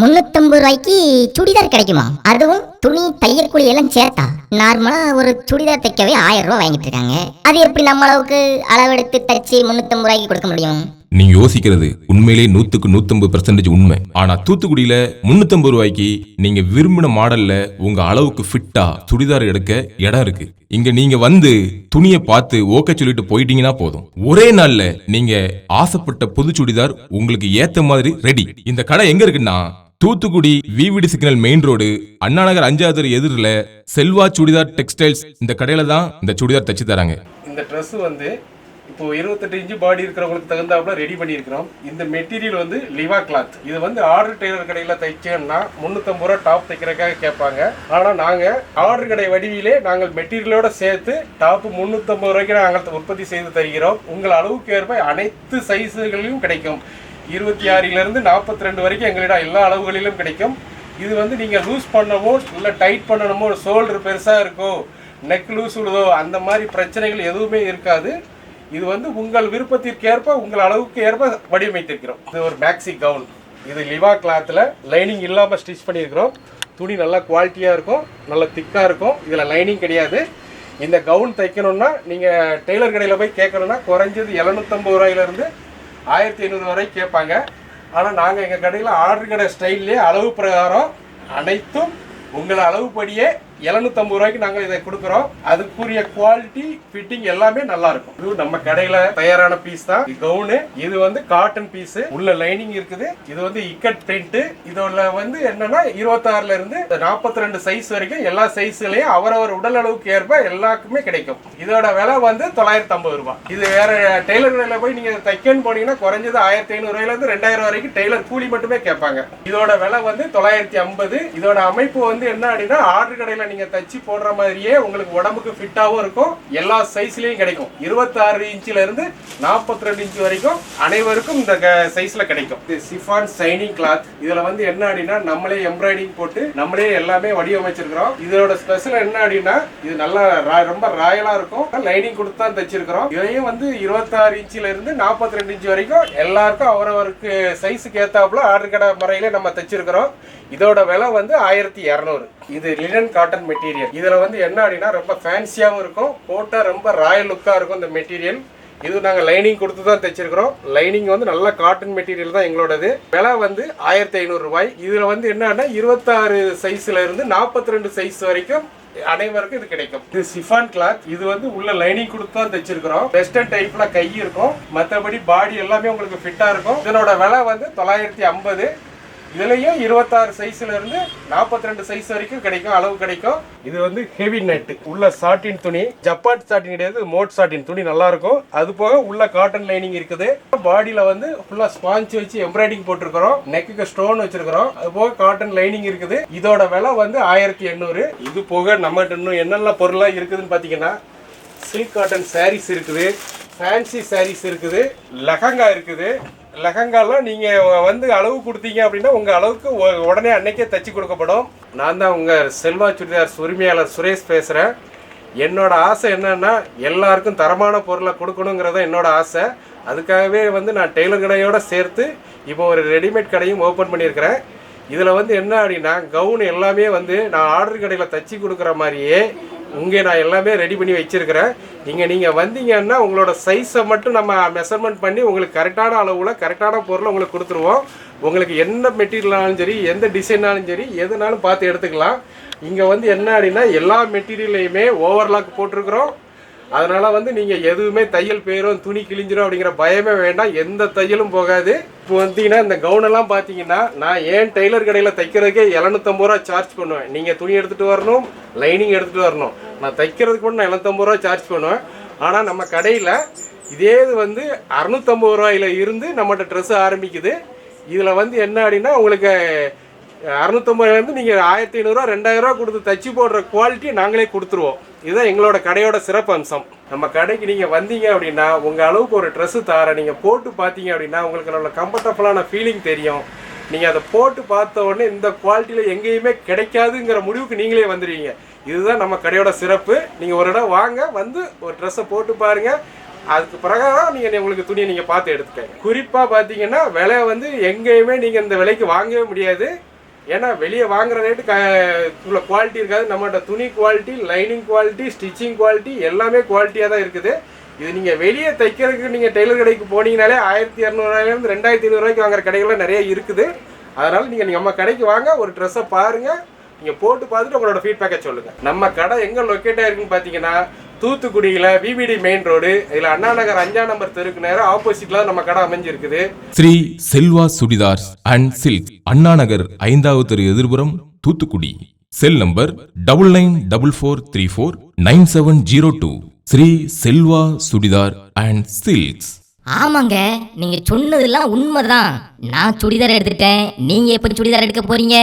முன்னூத்தம்பது ரூபாய்க்கு சுடிதார் கிடைக்குமா? அதுவும் துணி தையல் கூலி எல்லாம் சேர்த்தா? நார்மலா ஒரு சுடிதார் தைக்கவே ஆயிரம் ரூபாய் வாங்கிட்டு இருக்காங்க. அது எப்படி நம்ம அளவுக்கு அளவெடுத்து தைச்சு முன்னூத்தம்பது ரூபாய்க்கு கொடுக்க முடியும்? நீங்க யோசிக்கிறது உண்மையிலே நூத்துக்கு நூத்தம்பது பெர்சன்டேஜ் உண்மை. ஆனா தூத்துக்குடியில முன்னூத்தம்பது ரூபாய்க்கு நீங்க விரும்பின மாடல்ல உங்க அளவுக்கு ஃபிட்டா சுடிதார் எடுக்க இடம் இருக்கு. இங்க நீங்க வந்து துணியை பார்த்து ஓகே சொல்லிட்டு போயிட்டீங்கன்னா போதும். ஒரே நாள்ல நீங்க ஆசைப்பட்ட புது சுடிதார் உங்களுக்கு ஏத்த மாதிரி ரெடி இந்த கடை எங்க இருக்குன்னா Thoothukudi VVD signal main road Annanagar அஞ்சாவது எதிரில் செல்வா சுடிதார் டெக்ஸ்டைல்ஸ் இந்த கடையில தான் இந்த சுடிதார் தச்சு தராங்க. இந்த ட்ரெஸ் வந்து இப்போ இருபத்தெட்டு இன்ச்சு பாடி இருக்கிறவங்களுக்கு தகுந்தாப்புல ரெடி பண்ணியிருக்கிறோம். இந்த மெட்டீரியல் வந்து லிவா கிளாத் இது வந்து ஆர்டர் டெய்லர் கடையில் தைச்சோம்னா முந்நூற்றம்பது ரூபா டாப் தைக்கிறதுக்காக கேட்பாங்க. ஆனால் நாங்கள் ஆர்டர் கடை வடிவிலே நாங்கள் மெட்டீரியலோட சேர்த்து டாப்பு முந்நூற்றம்பது ரூபாய்க்கு நாங்கள் உற்பத்தி செய்து தருகிறோம். உங்கள் அளவுக்கு ஏற்ப அனைத்து சைஸுகளிலும் கிடைக்கும். இருபத்தி ஆறிலிருந்து நாற்பத்தி ரெண்டு வரைக்கும் எங்களிடம் எல்லா அளவுகளிலும் கிடைக்கும். இது வந்து நீங்கள் லூஸ் பண்ணவோ இல்லை டைட் பண்ணணுமோ ஷோல்டர் பெருசாக இருக்கோ நெக் லூஸ் விடுதோ அந்த மாதிரி பிரச்சனைகள் எதுவுமே இருக்காது. இது வந்து உங்கள் விருப்பத்திற்கு ஏற்ப உங்கள் அளவுக்கு ஏற்ப வடிவமைத்திருக்கிறோம். இது ஒரு மேக்ஸி கவுன் இது லிவா கிளாத்தில் லைனிங் இல்லாமல் ஸ்டிச் பண்ணியிருக்கிறோம். துணி நல்லா குவாலிட்டியாக இருக்கும் நல்லா திக்காக இருக்கும். இதில் லைனிங் கிடையாது. இந்த கவுன் தைக்கணும்னா நீங்கள் டெய்லர் கடையில் போய் கேட்கணும்னா குறைஞ்சது எழுநூத்தம்பது ரூபாயிலேருந்து ஆயிரத்தி ஐநூறு வரை கேட்பாங்க. ஆனால் நாங்கள் எங்கள் கடையில் ஆர்டர் கடை ஸ்டைல்லே அளவு பிரகாரம் அனைத்தும் உங்கள் அளவுப்படியே எழுநூத்தம்பது ரூபாய்க்கு நாங்கள் இதை கொடுக்குறோம். அதுக்குரிய குவாலிட்டி ஃபிட்டிங் எல்லாமே நல்லா இருக்கும். இது நம்ம கடையில தயாரான பீஸ் தான். கவுனு இது வந்து காட்டன் பீஸ் உள்ள லைனிங் இருக்குது. இது வந்து இக்கட் பிரிண்ட் இதோட வந்து என்னன்னா இருபத்தாறுல இருந்து நாற்பத்தி ரெண்டு சைஸ் வரைக்கும் எல்லா சைஸ்லயும் அவரவர் உடல் அளவுக்கு ஏற்ப எல்லாருக்குமே கிடைக்கும். இதோட விலை வந்து தொள்ளாயிரத்தி ஐம்பது ரூபாய். இது வேற டெய்லர் கடையில போய் நீங்க தைக்கன்னு போனீங்கன்னா குறைஞ்சது ஆயிரத்தி ஐநூறு ரூபாயில இருந்து ரெண்டாயிரம் வரைக்கும் டெய்லர் கூலி மட்டுமே கேட்பாங்க. இதோட விலை வந்து தொள்ளாயிரத்தி ஐம்பது. இதோட அமைப்பு வந்து என்ன அப்படின்னா ஆர்டர் கடையில நீங்கள் தச்சு போடுற மாதிரியே உங்களுக்கு உடம்புக்கு ஃபிட்டாகவும் இருக்கும். எல்லா சைஸ்லேயும் கிடைக்கும். இருபத்தாறு இன்ச்சிலேருந்து நாற்பத்தி ரெண்டு இன்ச் வரைக்கும் அனைவருக்கும் இந்த சைஸில் கிடைக்கும். இது சிஃபான் சைனிங் கிளாத். இதில் வந்து என்ன அப்படின்னா நம்மளே எம்ப்ராய்டிங் போட்டு நம்மளே எல்லாமே வடிவமைச்சிருக்கிறோம். இதோட ஸ்பெஷல் என்ன அப்படின்னா இது நல்லா ரா- ரொம்ப ராயலாக இருக்கும். லைனிங் கொடுத்து தான் தச்சிருக்கிறோம். இதையும் வந்து இருபத்தாறு இன்ச்சிலேருந்து நாற்பத்தி ரெண்டு இன்ச் வரைக்கும் எல்லாருக்கும் அவரவருக்கு சைஸுக்கு ஏற்றாப்புல ஆர்டர் கடை முறையிலே நம்ம தச்சிருக்கிறோம். இதோட விலை வந்து ஆயிரத்தி இரநூறு. இது லினன் காட்டன் மெட்டீரியல் இதில் வந்து என்ன அப்படின்னா ரொம்ப ஃபேன்சியாகவும் இருக்கும். போட்டால் ரொம்ப ராயல் லுக்காக இருக்கும் இந்த மெட்டீரியல் இது நாங்கள் லைனிங் கொடுத்து தான் தைச்சிருக்கிறோம். லைனிங் வந்து நல்ல காட்டன் மெட்டீரியல் தான் எங்களோடது. விலை வந்து ஆயிரத்தி ஐநூறு ரூபாய். இதில் வந்து என்னன்னா இருபத்தாறு சைஸ்ல இருந்து நாற்பத்தி ரெண்டு சைஸ் வரைக்கும் அனைவருக்கும் இது கிடைக்கும். இது சிஃபான் கிளாத் இது வந்து உள்ள லைனிங் கொடுத்து தான் தைச்சிருக்கிறோம் வெஸ்டர்ன் டைப்ல கை இருக்கும். மற்றபடி பாடி எல்லாமே உங்களுக்கு ஃபிட்டா இருக்கும். இதனோட விலை வந்து தொள்ளாயிரத்தி ஐம்பது. இதுலயும் இருபத்தாறு சைஸ்ல இருந்து நாற்பத்தி ரெண்டு சைஸ் வரைக்கும் கிடைக்கும் அளவு கிடைக்கும். இது வந்து ஹெவி நெட் உள்ள சாட்டின் துணி. ஜப்பான் சாட்டின் கிடையாது மோட் சாட்டின் துணி நல்லா இருக்கும். அது போக உள்ள காட்டன் லைனிங் இருக்குது. பாடியில வந்து ஃபுல்லா ஸ்பாஞ்ச் வச்சு எம்ப்ராய்டிங் போட்டிருக்கிறோம். நெக்குக்கு ஸ்டோன் வச்சிருக்கிறோம். அது போக காட்டன் லைனிங் இருக்குது. இதோட விலை வந்து ஆயிரத்தி எண்ணூறு. இது போக நம்ம இன்னும் என்னென்ன பொருளாக இருக்குதுன்னு பார்த்தீங்கன்னா சில்க் காட்டன் சாரீஸ் இருக்குது. ஃபேன்சி சாரீஸ் இருக்குது. லெஹங்கா இருக்குது. லெஹங்காலாம் நீங்கள் வந்து அளவு கொடுத்தீங்க அப்படின்னா உங்கள் அளவுக்கு உடனே அன்னைக்கே தச்சு கொடுக்கப்படும். நான் தான் உங்கள் செல்வா சுடிதார் உரிமையாளர் சுரேஷ் பேசுகிறேன் என்னோட ஆசை என்னன்னா எல்லாருக்கும் தரமான பொருளை கொடுக்கணுங்கிறது என்னோட ஆசை. அதுக்காகவே வந்து நான் டெய்லர் கடையோடு சேர்த்து இப்போ ஒரு ரெடிமேட் கடையும் ஓப்பன் பண்ணியிருக்கிறேன். இதில் வந்து என்ன அப்படின்னா கவுன் எல்லாமே வந்து நான் ஆர்டர் கடையில் தச்சு கொடுக்குற மாதிரியே இங்கே நான் எல்லாமே ரெடி பண்ணி வச்சிருக்கிறேன். இங்கே நீங்கள் வந்தீங்கன்னா உங்களோட சைஸை மட்டும் நம்ம மெஷர்மெண்ட் பண்ணி உங்களுக்கு கரெக்டான அளவில் கரெக்டான பொருளை உங்களுக்கு கொடுத்துருவோம். உங்களுக்கு என்ன மெட்டீரியல்னாலும் சரி எந்த டிசைனாலும் சரி எதுனாலும் பார்த்து எடுத்துக்கலாம். இங்கே வந்து என்ன அப்படின்னா எல்லா மெட்டீரியல்லையுமே ஓவர்லாக் போட்டிருக்கிறோம். அதனால வந்து நீங்க எதுவுமே தையல் போயிடும் துணி கிழிஞ்சிரும் அப்படிங்கிற பயமே வேண்டாம். எந்த தையலும் போகாது. இப்போ வந்தீங்கன்னா இந்த கவுன் எல்லாம் பாத்தீங்கன்னா நான் ஏன் டெய்லர் கடையில தைக்கிறதுக்கே எழுநூத்தம்பது ரூபா சார்ஜ் பண்ணுவேன். நீங்க துணி எடுத்துட்டு வரணும் லைனிங் எடுத்துட்டு வரணும். நான் தைக்கிறதுக்கு கூட நான் எழுநூத்தம்பது ரூபா சார்ஜ் பண்ணுவேன். ஆனா நம்ம கடையில இதே இது வந்து அறுநூத்தம்பது ரூபாயில இருந்து நம்மகிட்ட ட்ரெஸ் ஆரம்பிக்குது. இதுல வந்து என்ன அப்படின்னா உங்களுக்கு அறுநூத்தம்பதுலேருந்து நீங்கள் ஆயிரத்தி ஐநூறுரூவா ரெண்டாயிரரூவா கொடுத்து தச்சு போடுற குவாலிட்டி நாங்களே கொடுத்துருவோம். இதுதான் எங்களோட கடையோட சிறப்பு அம்சம். நம்ம கடைக்கு நீங்கள் வந்தீங்க அப்படின்னா உங்கள் அளவுக்கு ஒரு ட்ரெஸ்ஸு தார நீங்கள் போட்டு பார்த்தீங்க அப்படின்னா உங்களுக்கு நல்ல கம்ஃபர்டபுளான ஃபீலிங் தெரியும். நீங்கள் அதை போட்டு பார்த்த உடனே இந்த குவாலிட்டியில் எங்கேயுமே கிடைக்காதுங்கிற முடிவுக்கு நீங்களே வந்துடுவீங்க. இதுதான் நம்ம கடையோட சிறப்பு. நீங்கள் ஒரு இடம் வாங்க வந்து ஒரு ட்ரெஸ்ஸை போட்டு பாருங்கள் அதுக்கு பிரகாரம் நீங்கள் உங்களுக்கு துணியை நீங்கள் பார்த்து எடுத்துக்கங்க. குறிப்பாக பார்த்தீங்கன்னா விலை வந்து எங்கேயுமே நீங்கள் இந்த விலைக்கு வாங்கவே முடியாது. ஏன்னா வெளியே வாங்குற ரேட்டு க உள்ள குவாலிட்டி இருக்காது. நம்மகிட்ட துணி quality lining quality stitching quality எல்லாமே குவாலிட்டியாக தான் இருக்குது. இது நீங்கள் வெளியே தைக்கிறதுக்கு நீங்கள் டெய்லர் கடைக்கு போனீங்கனாலே ஆயிரத்தி இரநூறுவாயிலேருந்து ரெண்டாயிரத்தி ஐநூறுரூவாய்க்கு வாங்குற கடைகள்லாம் நிறைய இருக்குது. அதனால் நீங்கள் நம்ம கடைக்கு வாங்க ஒரு ட்ரெஸ்ஸை பாருங்கள் நீங்கள் போட்டு பார்த்துட்டு உங்களோட ஃபீட்பேக்கை சொல்லுங்கள் நம்ம கடை எங்கே லொக்கேட் ஆயிருக்குன்னு பார்த்தீங்கன்னா தூத்துக்குடியில் விவிடி மெயின் ரோடு இதில் அண்ணா நகர் அஞ்சா நம்பர் தெருக்கு நேரம் ஆப்போசிட்டில் நம்ம கடை அமைஞ்சிருக்குது. ஸ்ரீ செல்வா சுடிதார்ஸ் அண்ட் சில்க் அண்ணா நகர் ஐந்தாவது தெரு எதிர்புறம் Thoothukudi. Cell number double nine double four three four nine seven zero two Sri Selva Chudidar and Silks. ஆமாங்க நீங்க சொன்னதெல்லாம் உண்மைதான். நான் சுடிதார் எடுத்துட்டேன். நீங்க எப்ப சுடிதார் எடுக்க போறீங்க?